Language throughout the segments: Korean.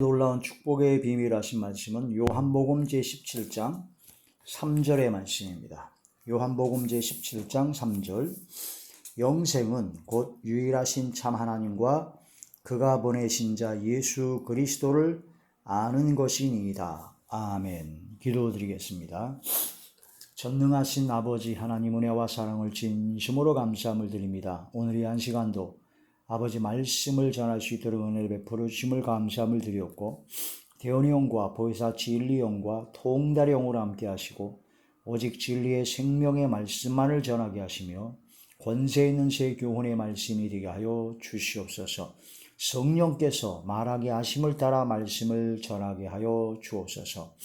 놀라운 축복의 비밀 하신 말씀은 요한복음 제17장 3절의 말씀입니다. 요한복음 제17장 3절 영생은 곧 유일하신 참 하나님과 그가 보내신 자 예수 그리스도를 아는 것이니이다. 아멘. 기도드리겠습니다. 전능하신 아버지 하나님 은혜와 사랑을 진심으로 감사함을 드립니다. 오늘 이 한 시간도 아버지 말씀을 전할 수 있도록 은혜를 베풀어 주심을 감사함을 드렸고 대원이 형과 보혜사 진리 형과 통달의 형으로 함께 하시고 오직 진리의 생명의 말씀만을 전하게 하시며 권세 있는 새 교훈의 말씀이 되게 하여 주시옵소서. 성령께서 말하게 하심을 따라 말씀을 전하게 하여 주옵소서.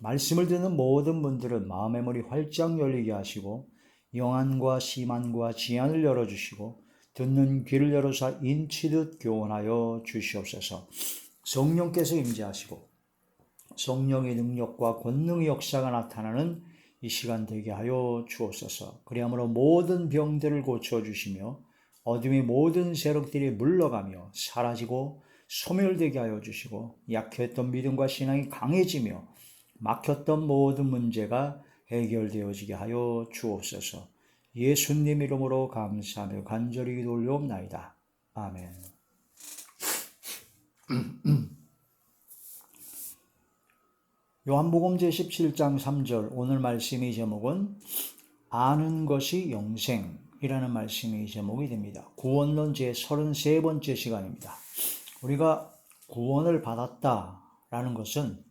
말씀을 듣는 모든 분들은 마음의 문이 활짝 열리게 하시고 영안과 시만과 지안을 열어주시고 듣는 귀를 열어서 인치듯 교훈하여 주시옵소서. 성령께서 임재하시고 성령의 능력과 권능의 역사가 나타나는 이 시간 되게 하여 주옵소서. 그리함으로 모든 병들을 고쳐 주시며 어둠의 모든 세력들이 물러가며 사라지고 소멸되게 하여 주시고 약했던 믿음과 신앙이 강해지며 막혔던 모든 문제가 해결되어지게 하여 주옵소서. 예수님 이름으로 감사하며 간절히 기도 올려옵나이다. 아멘. 요한복음 제17장 3절 오늘 말씀의 제목은 아는 것이 영생이라는 말씀의 제목이 됩니다. 구원론 제 33번째 시간입니다. 우리가 구원을 받았다라는 것은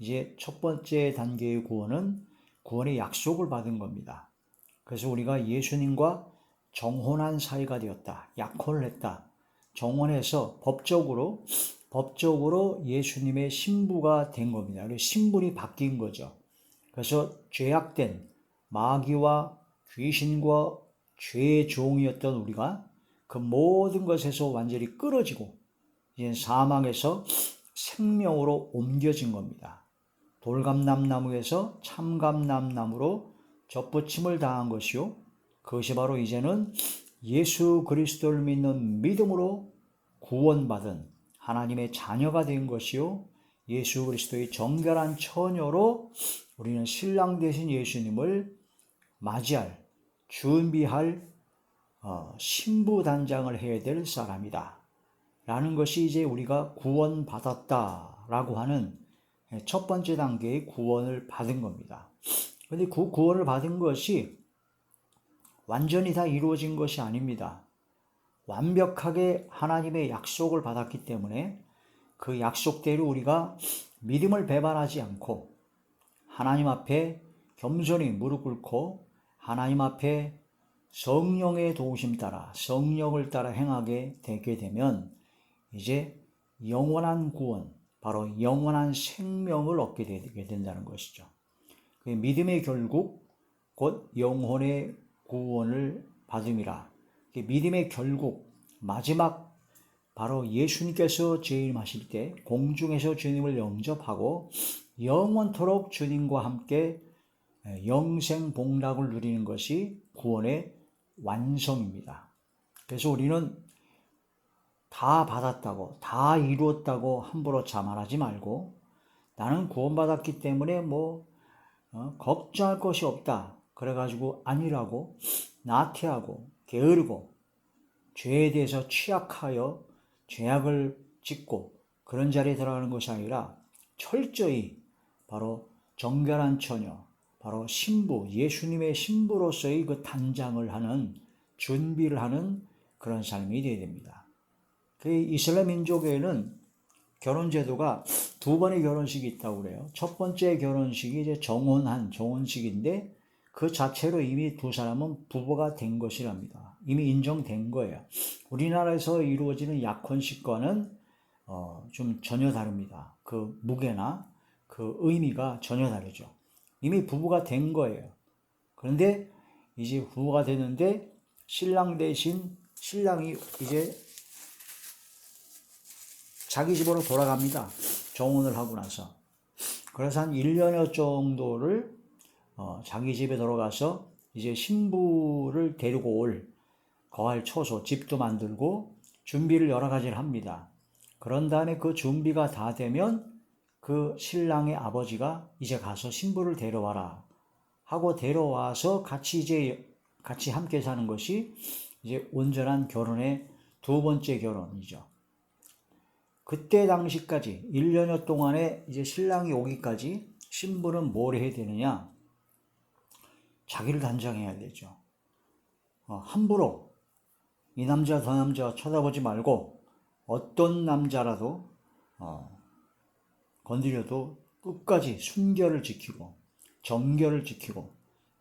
이제 첫 번째 단계의 구원은 구원의 약속을 받은 겁니다. 그래서 우리가 예수님과 정혼한 사이가 되었다. 약혼을 했다. 정혼해서 법적으로 법적으로 예수님의 신부가 된 겁니다. 신분이 바뀐 거죠. 그래서 죄악된 마귀와 귀신과 죄의 종이었던 우리가 그 모든 것에서 완전히 끌어지고 이제 사망에서 생명으로 옮겨진 겁니다. 돌감남나무에서 참감남나무로 접붙임을 당한 것이요. 그것이 바로 이제는 예수 그리스도를 믿는 믿음으로 구원받은 하나님의 자녀가 된 것이요. 예수 그리스도의 정결한 처녀로 우리는 신랑 대신 예수님을 맞이할, 준비할 어, 신부 단장을 해야 될 사람이다. 라는 것이 이제 우리가 구원받았다라고 하는 첫 번째 단계의 구원을 받은 겁니다. 그런데 그 구원을 받은 것이 완전히 다 이루어진 것이 아닙니다. 완벽하게 하나님의 약속을 받았기 때문에 그 약속대로 우리가 믿음을 배반하지 않고 하나님 앞에 겸손히 무릎 꿇고 하나님 앞에 성령의 도우심 따라 성령을 따라 행하게 되게 되면 이제 영원한 구원, 바로 영원한 생명을 얻게 되게 된다는 것이죠. 그 믿음의 결국 곧 영혼의 구원을 받음이라. 그 믿음의 결국 마지막 바로 예수님께서 재림하실 때 공중에서 주님을 영접하고 영원토록 주님과 함께 영생 복락을 누리는 것이 구원의 완성입니다. 그래서 우리는 다 받았다고, 다 이루었다고 함부로 자만하지 말고 나는 구원받았기 때문에 뭐 어, 걱정할 것이 없다. 그래가지고 아니라고 나태하고 게으르고 죄에 대해서 취약하여 죄악을 짓고 그런 자리에 들어가는 것이 아니라 철저히 바로 정결한 처녀, 바로 신부, 예수님의 신부로서의 그 단장을 하는 준비를 하는 그런 삶이 되어야 됩니다. 그 이슬람 민족에는 결혼 제도가 두 번의 결혼식이 있다고 그래요. 첫 번째 결혼식이 이제 정혼한 정혼식인데 그 자체로 이미 두 사람은 부부가 된 것이랍니다. 이미 인정된 거예요. 우리나라에서 이루어지는 약혼식과는 어, 좀 전혀 다릅니다. 그 무게나 그 의미가 전혀 다르죠. 이미 부부가 된 거예요. 그런데 이제 부부가 되는데 신랑 대신 신랑이 이제 자기 집으로 돌아갑니다. 정혼을 하고 나서. 그래서 한 1년여 정도를 어, 자기 집에 들어가서 이제 신부를 데리고 올 거할 처소, 집도 만들고 준비를 여러 가지를 합니다. 그런 다음에 그 준비가 다 되면 그 신랑의 아버지가 이제 가서 신부를 데려와라 하고 데려와서 같이 이제 같이 함께 사는 것이 이제 온전한 결혼의 두 번째 결혼이죠. 그때 당시까지 1년여 동안에 이제 신랑이 오기까지 신부는 뭘 해야 되느냐? 자기를 단장해야 되죠. 어, 함부로 이 남자 저 남자 쳐다보지 말고 어떤 남자라도 어, 건드려도 끝까지 순결을 지키고 정결을 지키고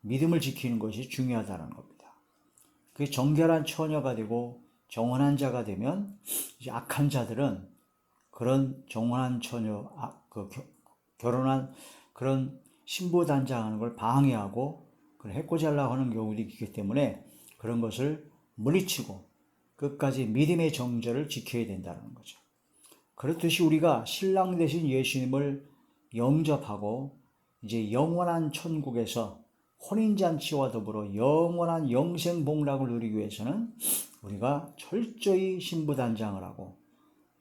믿음을 지키는 것이 중요하다는 겁니다. 그 정결한 처녀가 되고 정원한 자가 되면 악한 자들은 그런 정원한 처녀, 아, 그 겨, 결혼한 그런 신부 단장하는 걸 방해하고 그걸 해코지하려고 하는 경우도 있기 때문에 그런 것을 물리치고 끝까지 믿음의 정절을 지켜야 된다는 거죠. 그렇듯이 우리가 신랑 대신 예수님을 영접하고 이제 영원한 천국에서 혼인잔치와 더불어 영원한 영생 복락을 누리기 위해서는 우리가 철저히 신부단장을 하고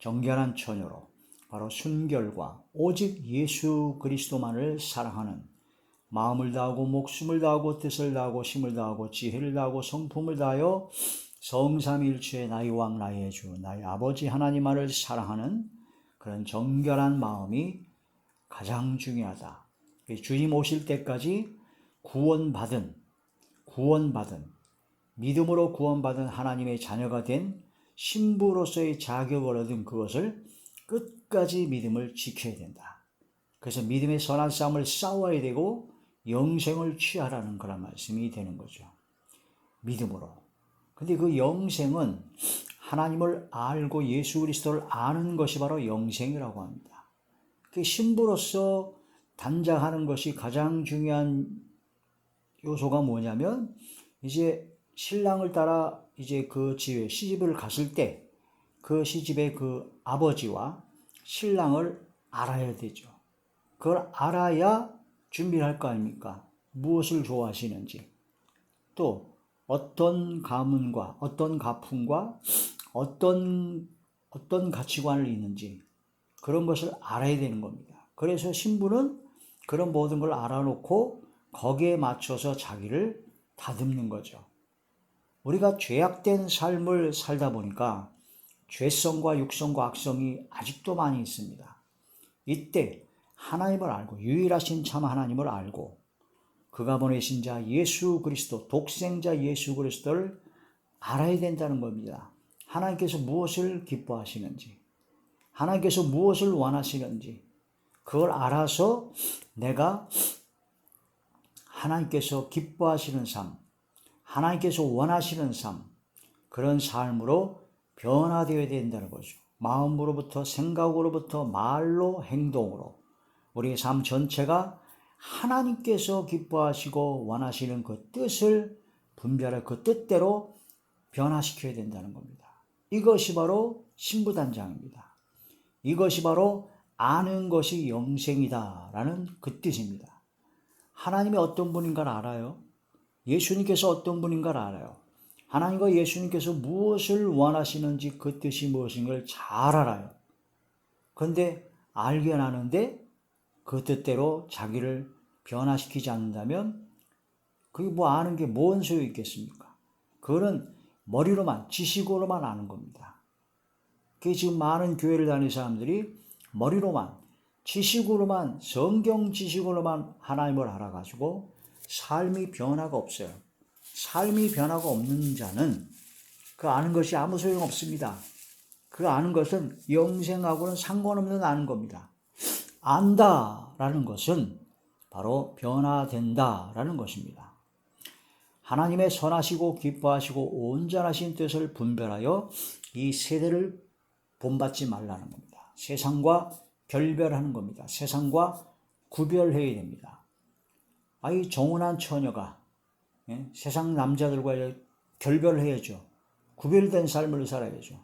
정결한 처녀로 바로 순결과 오직 예수 그리스도만을 사랑하는 마음을 다하고 목숨을 다하고 뜻을 다하고 힘을 다하고 지혜를 다하고 성품을 다하여 성삼일체의 나의 왕 나의 주 나의 아버지 하나님만을 사랑하는 그런 정결한 마음이 가장 중요하다. 주님 오실 때까지 구원받은 구원받은 믿음으로 구원받은 하나님의 자녀가 된 신부로서의 자격을 얻은 그것을 끝까지 믿음을 지켜야 된다. 그래서 믿음의 선한 싸움을 싸워야 되고 영생을 취하라는 그런 말씀이 되는 거죠. 믿음으로. 근데 그 영생은 하나님을 알고 예수 그리스도를 아는 것이 바로 영생이라고 합니다. 그 신부로서 단장하는 것이 가장 중요한 요소가 뭐냐면 이제 신랑을 따라 이제 그 집에 시집을 갔을 때그 시집의 그 아버지와 신랑을 알아야 되죠. 그걸 알아야 준비를 할 거 아닙니까? 무엇을 좋아하시는지, 또 어떤 가문과 어떤 가풍과 어떤 어떤 가치관을 있는지 그런 것을 알아야 되는 겁니다. 그래서 신부는 그런 모든 걸 알아놓고 거기에 맞춰서 자기를 다듬는 거죠. 우리가 죄악된 삶을 살다 보니까 죄성과 육성과 악성이 아직도 많이 있습니다. 이때 하나님을 알고 유일하신 참 하나님을 알고 그가 보내신 자 예수 그리스도 독생자 예수 그리스도를 알아야 된다는 겁니다. 하나님께서 무엇을 기뻐하시는지 하나님께서 무엇을 원하시는지 그걸 알아서 내가 하나님께서 기뻐하시는 삶, 하나님께서 원하시는 삶, 그런 삶으로 변화되어야 된다는 거죠. 마음으로부터 생각으로부터 말로 행동으로 우리의 삶 전체가 하나님께서 기뻐하시고 원하시는 그 뜻을 분별할 그 뜻대로 변화시켜야 된다는 겁니다. 이것이 바로 신부단장입니다. 이것이 바로 아는 것이 영생이다라는 그 뜻입니다. 하나님이 어떤 분인가를 알아요. 예수님께서 어떤 분인가를 알아요. 하나님과 예수님께서 무엇을 원하시는지 그 뜻이 무엇인가를 잘 알아요. 그런데 알게 나는데 그 뜻대로 자기를 변화시키지 않는다면 그게 뭐 아는 게 뭔 소용이 있겠습니까? 그거는 머리로만 지식으로만 아는 겁니다. 그게 지금 많은 교회를 다니는 사람들이 머리로만 지식으로만 성경 지식으로만 하나님을 알아가지고 삶이 변화가 없어요. 삶이 변화가 없는 자는 그 아는 것이 아무 소용 없습니다. 그 아는 것은 영생하고는 상관없는 아는 겁니다. 안다라는 것은 바로 변화된다라는 것입니다. 하나님의 선하시고 기뻐하시고 온전하신 뜻을 분별하여 이 세대를 본받지 말라는 겁니다. 세상과 결별하는 겁니다. 세상과 구별해야 됩니다. 아이 정혼한 처녀가 예? 세상 남자들과 결별해야죠. 구별된 삶을 살아야죠.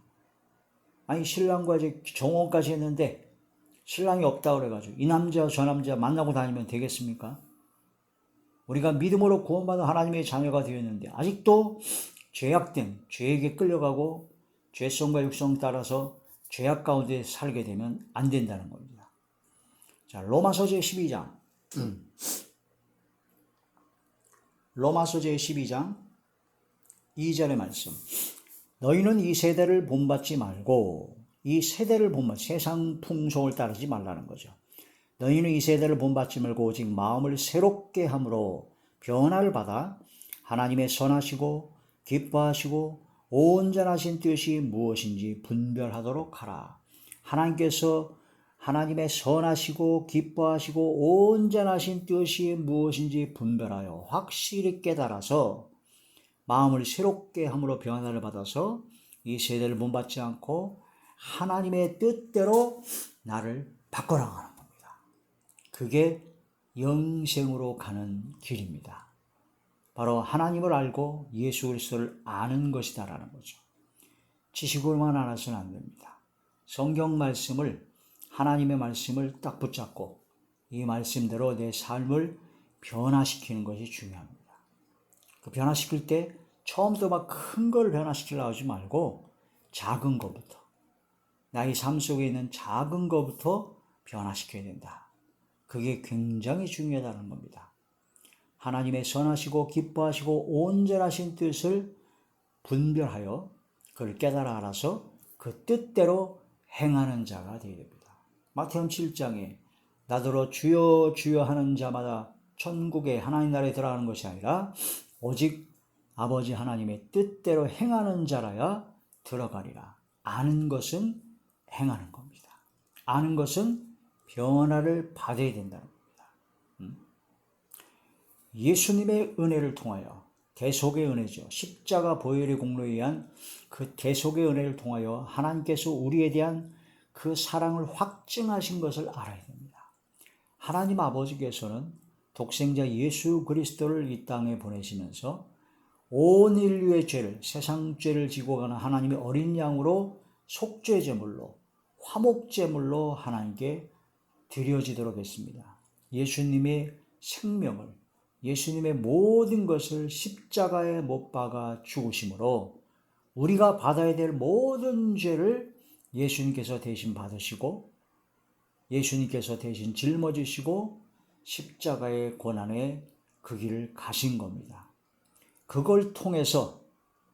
아니 신랑과 이제 정혼까지 했는데 신랑이 없다 그래가지고 이 남자 저 남자 만나고 다니면 되겠습니까? 우리가 믿음으로 구원받은 하나님의 자녀가 되었는데 아직도 죄악된 죄에게 끌려가고 죄성과 육성 따라서 죄악 가운데 살게 되면 안 된다는 겁니다. 자, 로마서 제 12장. 로마서 제 12장 2절의 말씀. 너희는 이 세대를 본받지 말고 이 세대를 본받 세상 풍속을 따르지 말라는 거죠. 너희는 이 세대를 본받지 말고 오직 마음을 새롭게 함으로 변화를 받아 하나님의 선하시고 기뻐하시고 온전하신 뜻이 무엇인지 분별하도록 하라. 하나님께서 하나님의 선하시고 기뻐하시고 온전하신 뜻이 무엇인지 분별하여 확실히 깨달아서 마음을 새롭게 함으로 변화를 받아서 이 세대를 본받지 않고 하나님의 뜻대로 나를 바꿔나가는 겁니다. 그게 영생으로 가는 길입니다. 바로 하나님을 알고 예수 그리스도를 아는 것이다라는 거죠. 지식으로만 알아서는 안 됩니다. 성경 말씀을 하나님의 말씀을 딱 붙잡고 이 말씀대로 내 삶을 변화시키는 것이 중요합니다. 그 변화시킬 때 처음부터 막 큰 걸 변화시키려 하지 말고 작은 것부터 나의 삶 속에 있는 작은 것부터 변화시켜야 된다. 그게 굉장히 중요하다는 겁니다. 하나님의 선하시고 기뻐하시고 온전하신 뜻을 분별하여 그걸 깨달아 알아서 그 뜻대로 행하는 자가 되어야 됩니다. 마태음 7장에 나더러 주여 주여 하는 자마다 천국에 하나님 나라에 들어가는 것이 아니라 오직 아버지 하나님의 뜻대로 행하는 자라야 들어가리라. 아는 것은 행하는 겁니다. 아는 것은 변화를 받아야 된다는 겁니다. 음? 예수님의 은혜를 통하여 대속의 은혜죠. 십자가 보혈의 공로에 의한 그 대속의 은혜를 통하여 하나님께서 우리에 대한 그 사랑을 확증하신 것을 알아야 됩니다. 하나님 아버지께서는 독생자 예수 그리스도를 이 땅에 보내시면서 온 인류의 죄를 세상 죄를 지고 가는 하나님의 어린 양으로 속죄 제물로 화목 제물로 하나님께 드려지도록 했습니다. 예수님의 생명을 예수님의 모든 것을 십자가에 못 박아 죽으심으로 우리가 받아야 될 모든 죄를 예수님께서 대신 받으시고 예수님께서 대신 짊어지시고 십자가의 고난에 그 길을 가신 겁니다. 그걸 통해서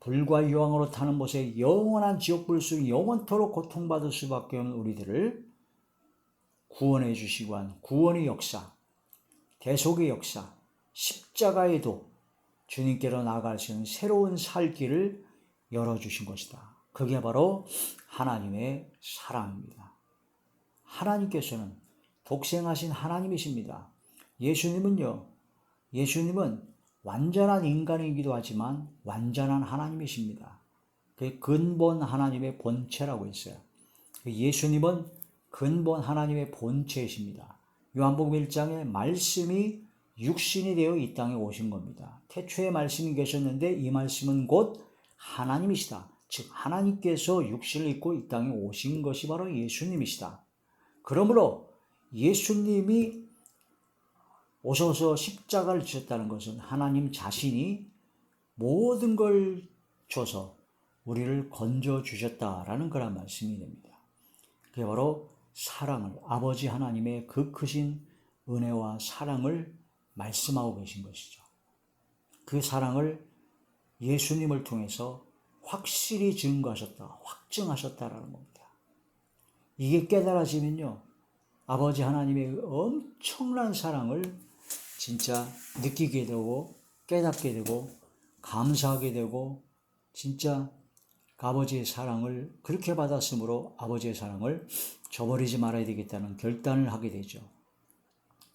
불과 유황으로 타는 곳에 영원한 지옥불 수 영원토록 고통받을 수밖에 없는 우리들을 구원해 주시고 한 구원의 역사, 대속의 역사, 십자가에도 주님께로 나아갈 수 있는 새로운 살 길을 열어주신 것이다. 그게 바로 하나님의 사랑입니다. 하나님께서는 독생하신 하나님이십니다. 예수님은요, 예수님은 완전한 인간이기도 하지만 완전한 하나님이십니다. 그 근본 하나님의 본체라고 했어요. 그 예수님은 근본 하나님의 본체이십니다. 요한복음 1장에 말씀이 육신이 되어 이 땅에 오신 겁니다. 태초에 말씀이 계셨는데 이 말씀은 곧 하나님이시다. 즉 하나님께서 육신을 입고 이 땅에 오신 것이 바로 예수님이시다. 그러므로 예수님이 오셔서 십자가를 지셨다는 것은 하나님 자신이 모든 걸 줘서 우리를 건져 주셨다라는 그런 말씀이 됩니다. 그게 바로 사랑을 아버지 하나님의 그 크신 은혜와 사랑을 말씀하고 계신 것이죠. 그 사랑을 예수님을 통해서 확실히 증거하셨다, 확증하셨다라는 겁니다. 이게 깨달아지면요, 아버지 하나님의 엄청난 사랑을 진짜 느끼게 되고 깨닫게 되고 감사하게 되고 진짜 아버지의 사랑을 그렇게 받았으므로 아버지의 사랑을 저버리지 말아야 되겠다는 결단을 하게 되죠.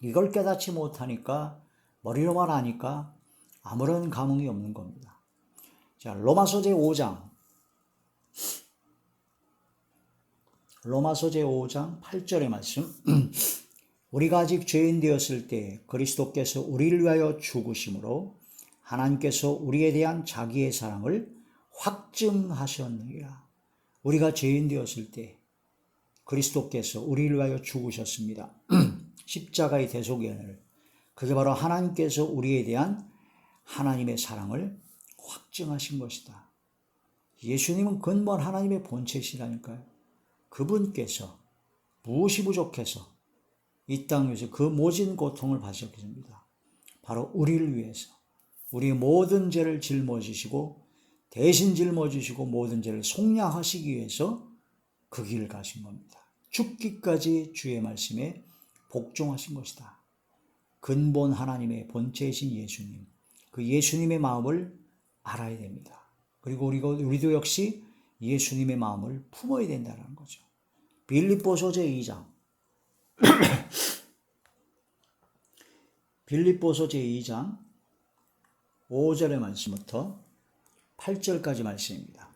이걸 깨닫지 못하니까 머리로만 아니까 아무런 감흥이 없는 겁니다. 자, 로마서 제 5장 로마서 제 5장 8절의 말씀 우리가 아직 죄인 되었을 때 그리스도께서 우리를 위하여 죽으심으로 하나님께서 우리에 대한 자기의 사랑을 확증하셨느니라. 우리가 죄인 되었을 때 그리스도께서 우리를 위하여 죽으셨습니다. 십자가의 은혜를 그게 바로 하나님께서 우리에 대한 하나님의 사랑을 확증하신 것이다. 예수님은 근본 하나님의 본체시라니까요. 그분께서 무엇이 부족해서 이 땅에서 그 모진 고통을 받으셨습니다. 바로 우리를 위해서 우리의 모든 죄를 짊어지시고 대신 짊어지시고 모든 죄를 속량하시기 위해서 그 길을 가신 겁니다. 죽기까지 주의 말씀에 복종하신 것이다. 근본 하나님의 본체이신 예수님, 그 예수님의 마음을 알아야 됩니다. 그리고 우리가 우리도 역시 예수님의 마음을 품어야 된다는 거죠. 빌립보서 제 2장 빌립보서 제 2장 5절의 말씀부터 8절까지 말씀입니다.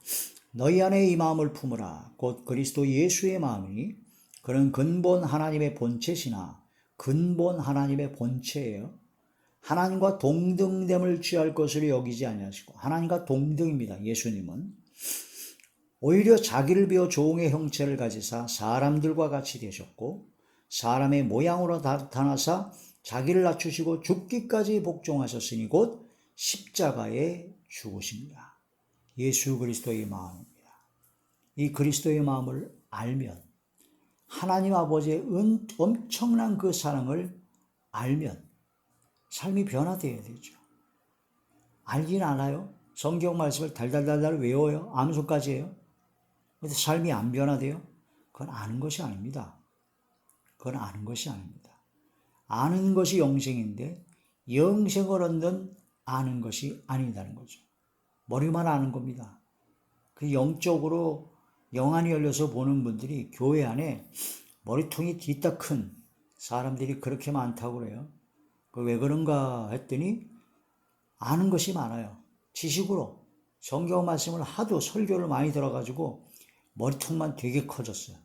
너희 안에 이 마음을 품으라 곧 그리스도 예수의 마음이 그는 근본 하나님의 본체시나 근본 하나님의 본체예요. 하나님과 동등됨을 취할 것으로 여기지 아니하시고 하나님과 동등입니다. 예수님은 오히려 자기를 비워 종의 형체를 가지사 사람들과 같이 되셨고 사람의 모양으로 나타나사 자기를 낮추시고 죽기까지 복종하셨으니 곧 십자가에 죽으십니다. 예수 그리스도의 마음입니다. 이 그리스도의 마음을 알면 하나님 아버지의 은, 엄청난 그 사랑을 알면 삶이 변화되어야 되죠. 알긴 알아요. 성경 말씀을 달달달달 외워요. 암송까지 해요. 근데 삶이 안 변화돼요? 그건 아는 것이 아닙니다. 그건 아는 것이 아닙니다. 아는 것이 영생인데 영생을 얻는 아는 것이 아니다는 거죠. 머리만 아는 겁니다. 그 영적으로 영안이 열려서 보는 분들이 교회 안에 머리통이 뒤딱 큰 사람들이 그렇게 많다고 그래요. 그왜 그런가 했더니 아는 것이 많아요. 지식으로 성경 말씀을 하도 설교를 많이 들어가지고 머리통만 되게 커졌어요.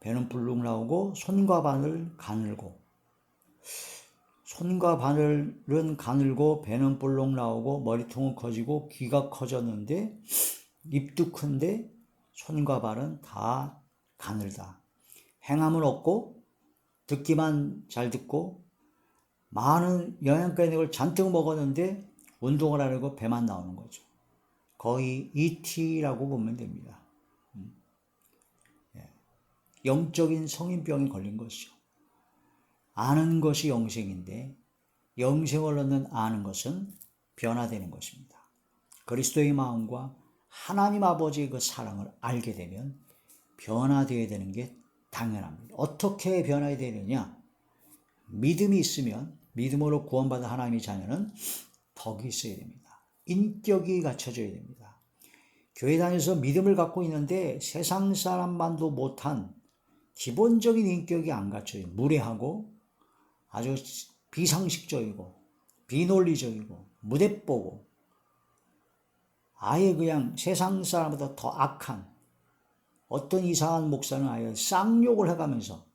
배는 불룩 나오고 손과 바늘 가늘고 손과 바늘은 가늘고 배는 볼록 나오고 머리통은 커지고 귀가 커졌는데 입도 큰데 손과 발은 다 가늘다. 행함은 없고 듣기만 잘 듣고 많은 영양가 걸 잔뜩 먹었는데 운동을 하려고 배만 나오는 거죠. 거의 ET라고 보면 됩니다. 음. 예. 영적인 성인병이 걸린 것이죠. 아는 것이 영생인데 영생을 얻는 아는 것은 변화되는 것입니다. 그리스도의 마음과 하나님 아버지의 그 사랑을 알게 되면 변화되어야 되는 게 당연합니다. 어떻게 변화해야 되느냐? 믿음이 있으면 믿음으로 구원받은 하나님의 자녀는 덕이 있어야 됩니다. 인격이 갖춰져야 됩니다. 교회 다녀서 믿음을 갖고 있는데 세상 사람만도 못한 기본적인 인격이 안 갖춰요. 무례하고 아주 비상식적이고 비논리적이고 무대보고 아예 그냥 세상 사람보다 더 악한 어떤 이상한 목사는 아예 쌍욕을 해가면서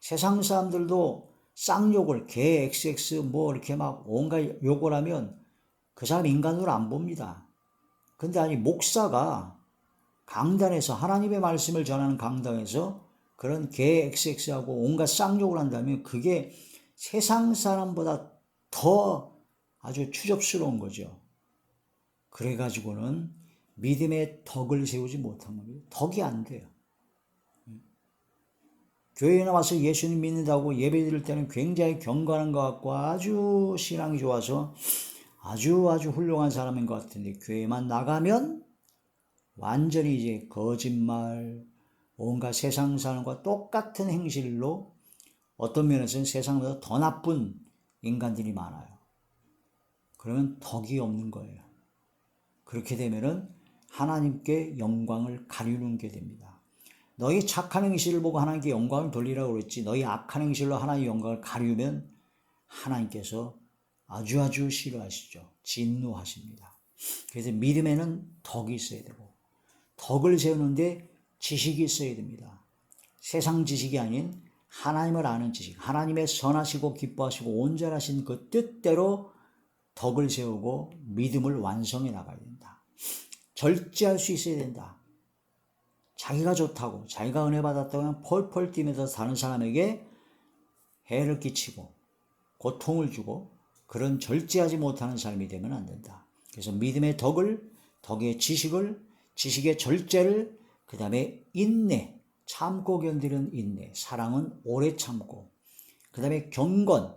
세상 사람들도 쌍욕을 개 XX 뭐 이렇게 막 온갖 욕을 하면 그 사람 인간으로 안 봅니다. 근데 아니 목사가 강단에서 하나님의 말씀을 전하는 강당에서 그런 개 XX하고 온갖 쌍욕을 한다면 그게 세상 사람보다 더 아주 추접스러운 거죠. 그래가지고는 믿음의 덕을 세우지 못한 겁니다. 덕이 안 돼요. 교회에 나와서 예수님 믿는다고 예배 드릴 때는 굉장히 경건한 것 같고 아주 신앙이 좋아서 아주 아주 훌륭한 사람인 것 같은데 교회만 나가면 완전히 이제 거짓말, 온갖 세상 사람과 똑같은 행실로 어떤 면에서는 세상보다 더 나쁜 인간들이 많아요. 그러면 덕이 없는 거예요. 그렇게 되면은 하나님께 영광을 가리는 게 됩니다. 너희 착한 행실을 보고 하나님께 영광을 돌리라고 그랬지. 너희 악한 행실로 하나님의 영광을 가리우면 하나님께서 아주 아주 싫어하시죠. 진노하십니다. 그래서 믿음에는 덕이 있어야 되고 덕을 세우는데 지식이 있어야 됩니다. 세상 지식이 아닌 하나님을 아는 지식, 하나님의 선하시고 기뻐하시고 온전하신 그 뜻대로 덕을 세우고 믿음을 완성해 나가야 된다. 절제할 수 있어야 된다. 자기가 좋다고, 자기가 은혜 받았다고 펄펄 뛰면서 사는 사람에게 해를 끼치고 고통을 주고 그런 절제하지 못하는 삶이 되면 안 된다. 그래서 믿음의 덕을, 덕의 지식을, 지식의 절제를 그 다음에 인내, 참고 견디는 인내, 사랑은 오래 참고, 그 다음에 경건,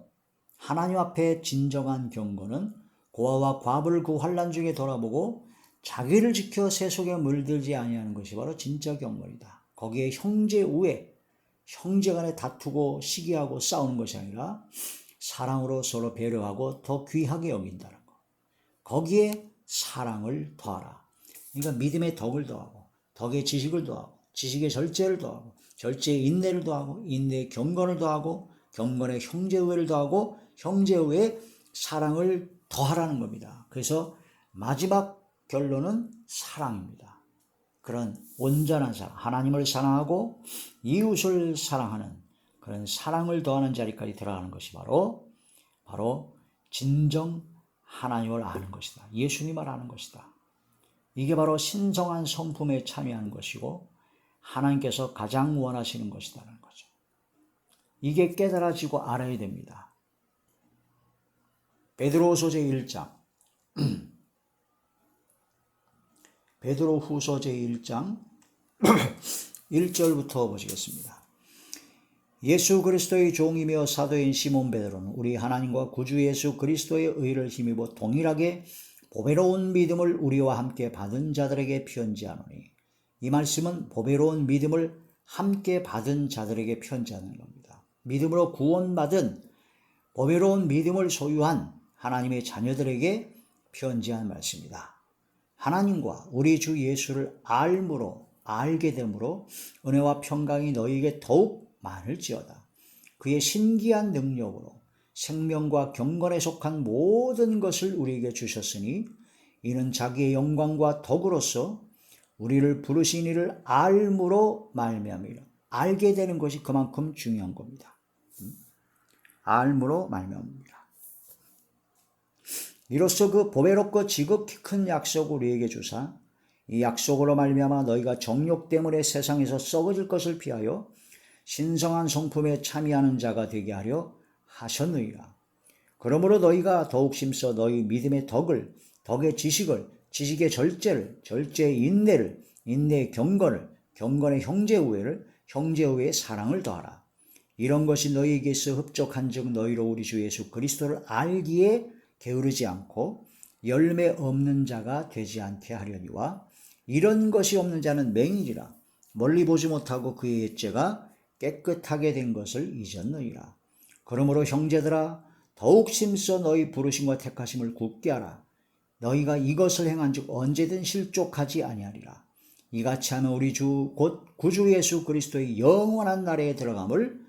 하나님 앞에 진정한 경건은 고아와 과부를 그 환란 중에 돌아보고 자기를 지켜 세속에 물들지 아니하는 것이 바로 진짜 경건이다. 거기에 형제 우애, 형제 간에 다투고 시기하고 싸우는 것이 아니라 사랑으로 서로 배려하고 더 귀하게 여긴다는 것. 거기에 사랑을 더하라. 그러니까 믿음의 덕을 더하고 덕의 지식을 더하고 지식의 절제를 더하고 절제의 인내를 더하고 인내의 경건을 더하고 경건의 형제우애를 더하고 형제우애의 사랑을 더하라는 겁니다. 그래서 마지막 결론은 사랑입니다. 그런 온전한 사랑, 하나님을 사랑하고 이웃을 사랑하는 그런 사랑을 더하는 자리까지 들어가는 것이 바로 바로 진정 하나님을 아는 것이다. 예수님을 아는 것이다. 이게 바로 신성한 성품에 참여하는 것이고 하나님께서 가장 원하시는 것이다는 거죠. 이게 깨달아지고 알아야 됩니다. 베드로후서 제 1장 베드로 후서 제1장 1절부터 보시겠습니다. 예수 그리스도의 종이며 사도인 시몬 베드로는 우리 하나님과 구주 예수 그리스도의 의를 힘입어 동일하게 보배로운 믿음을 우리와 함께 받은 자들에게 편지하노니 이 말씀은 보배로운 믿음을 함께 받은 자들에게 편지하는 겁니다. 믿음으로 구원받은 보배로운 믿음을 소유한 하나님의 자녀들에게 편지한 말씀이다. 하나님과 우리 주 예수를 알므로 알게 되므로 은혜와 평강이 너희에게 더욱 많을지어다. 그의 신기한 능력으로 생명과 경건에 속한 모든 것을 우리에게 주셨으니 이는 자기의 영광과 덕으로서 우리를 부르신 이를 알므로 말미암이라. 알게 되는 것이 그만큼 중요한 겁니다. 음? 알므로 말미암이라. 이로써 그 보배롭고 지극히 큰 약속을 우리에게 주사 이 약속으로 말미암아 너희가 정욕 때문에 세상에서 썩어질 것을 피하여 신성한 성품에 참여하는 자가 되게 하려 하셨느니라. 그러므로 너희가 더욱 심써 너희 믿음의 덕을 덕의 지식을 지식의 절제를 절제의 인내를 인내의 경건을 경건의 형제 우애를 형제 우애의 사랑을 더하라. 이런 것이 너희에게서 흡족한즉 너희로 우리 주 예수 그리스도를 알기에 게으르지 않고 열매 없는 자가 되지 않게 하려니와 이런 것이 없는 자는 맹인이라 멀리 보지 못하고 그의 옛죄가 깨끗하게 된 것을 잊었느니라. 그러므로 형제들아 더욱 심써 너희 부르심과 택하심을 굳게 하라. 너희가 이것을 행한즉 언제든 실족하지 아니하리라. 이같이 하면 우리 주 곧 구주 예수 그리스도의 영원한 나라에 들어감을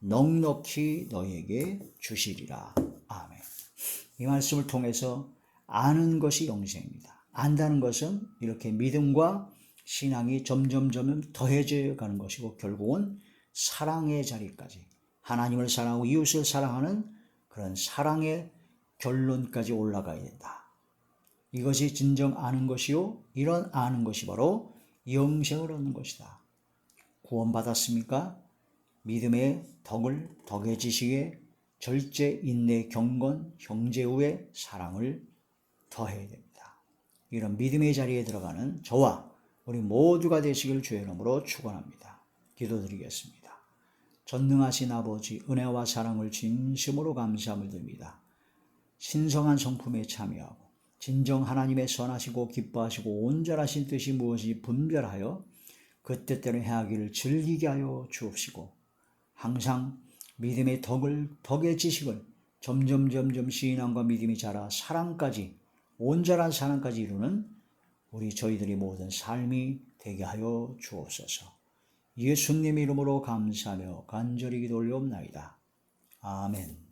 넉넉히 너희에게 주시리라. 이 말씀을 통해서 아는 것이 영생입니다. 안다는 것은 이렇게 믿음과 신앙이 점점점 더해져 가는 것이고 결국은 사랑의 자리까지 하나님을 사랑하고 이웃을 사랑하는 그런 사랑의 결론까지 올라가야 된다. 이것이 진정 아는 것이요. 이런 아는 것이 바로 영생을 얻는 것이다. 구원받았습니까? 믿음의 덕을, 덕의 지식에 절제, 인내, 경건, 형제우의 사랑을 더해야 됩니다. 이런 믿음의 자리에 들어가는 저와 우리 모두가 되시길 주의 이름으로 축원합니다. 기도드리겠습니다. 전능하신 아버지 은혜와 사랑을 진심으로 감사함을 드립니다. 신성한 성품에 참여하고 진정 하나님의 선하시고 기뻐하시고 온전하신 뜻이 무엇인지 분별하여 그 뜻대로 행하기를 즐기게 하여 주옵시고 항상 믿음의 덕을 덕의 지식을 점점 점점 신앙과 믿음이 자라 사랑까지 온전한 사랑까지 이루는 우리 저희들이 모든 삶이 되게 하여 주옵소서. 예수님 이름으로 감사하며 간절히 기도 올려옵나이다. 아멘.